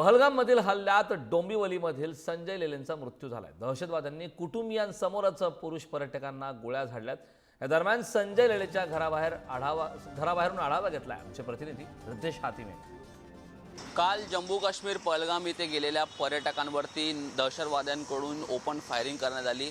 पहलगाममधील हल्ल्यात डोंबिवलीमधील संजय लेलेंचा मृत्यू झालाय. दहशतवाद्यांनी कुटुंबियांसमोरच पुरुष पर्यटकांना गोळ्या झाडल्यात. या दरम्यान संजय लेलेच्या घराबाहेर आढावा घराबाहेरून आढावा घेतलाय आमचे प्रतिनिधी रितेश हातिमे. काल जम्मू काश्मीर पहलगाम इथे गेलेल्या पर्यटकांवरती दहशतवाद्यांकडून ओपन फायरिंग करण्यात आली.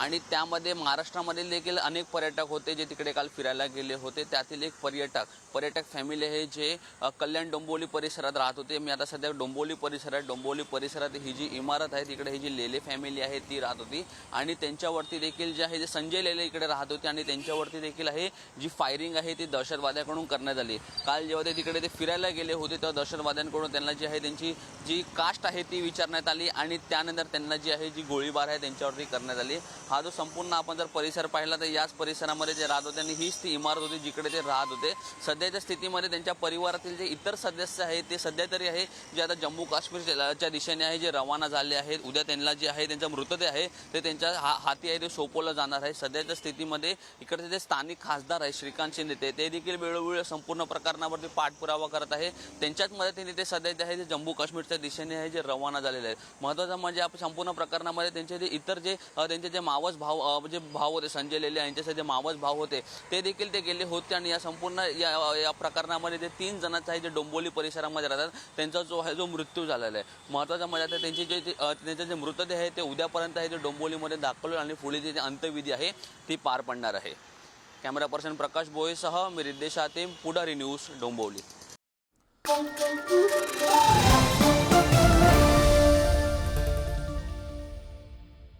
आणि त्यामध्ये महाराष्ट्रामध्ये देखील अनेक पर्यटक होते जे तिकडे काल फिरायला गेले होते. त्यातील एक पर्यटक पर्यटक फॅमिली आहे जे कल्याण डोंबोली परिसरात राहत होते. मी आता सध्या डोंबोली परिसरात डोंबोली परिसरात ही जी इमारत आहे तिकडे ही जी लेले फॅमिली आहे ती राहत होती. आणि त्यांच्यावरती देखील जे आहे जे संजय लेले इकडे राहत होते आणि त्यांच्यावरती देखील आहे जी फायरिंग आहे ती दहशतवाद्याकडून करण्यात आली. काल जेव्हा ते तिकडे ते फिरायला गेले होते तेव्हा दहशतवाद्यांकडून त्यांना जी आहे त्यांची जी कास्ट आहे ती विचारण्यात आली आणि त्यानंतर त्यांना जी आहे जी गोळीबार आहे त्यांच्यावरती करण्यात आली. हा जो संपूर्ण आपण जर परिसर पाहिला तर याच परिसरामध्ये जे राहत होते आणि हीच ती इमारत होती जिकडे ते राहत होते. सध्याच्या स्थितीमध्ये त्यांच्या परिवारातील जे इतर सदस्य आहेत ते सध्या तरी आहे जे आता जम्मू काश्मीरच्या दिशेने आहे जे रवाना झाले आहेत. उद्या त्यांना जे आहे त्यांचा मृतदेह आहे ते त्यांच्या हा हाती आहे ते सोपवलं जाणार आहे. सध्याच्या स्थितीमध्ये इकडचे जे स्थानिक खासदार आहे श्रीकांत शिंदे ते ते देखील वेळोवेळी संपूर्ण प्रकरणावरती पाठपुरावा करत आहे. त्यांच्याच मदतीने ते सध्या जे आहे ते जम्मू काश्मीरच्या दिशेने आहे जे रवाना झालेले आहेत. महत्त्वाचं म्हणजे आपण संपूर्ण प्रकरणामध्ये त्यांचे जे इतर जे त्यांचे जे मावस भाव म्हणजे जे भाव होते संजय लेले यांच्यासाठी जे मावस भाव होते ते देखील ते गेले होते आणि या संपूर्ण या या प्रकरणामध्ये जे तीन जणांचं आहे जे डोंबोली परिसरामध्ये राहतात त्यांचा जो आहे जो मृत्यू झालेला आहे. महत्त्वाचा म्हणजे आता त्यांची जे त्यांचे जे मृतदेह आहे ते उद्यापर्यंत आहे ते डोंबोलीमध्ये दाखवले आणि पुढे जी अंत्यविधी आहे ती पार पडणार आहे. कॅमेरा पर्सन प्रकाश बोईसह मी रिद्देश आतिम पुढारी न्यूज डोंबोली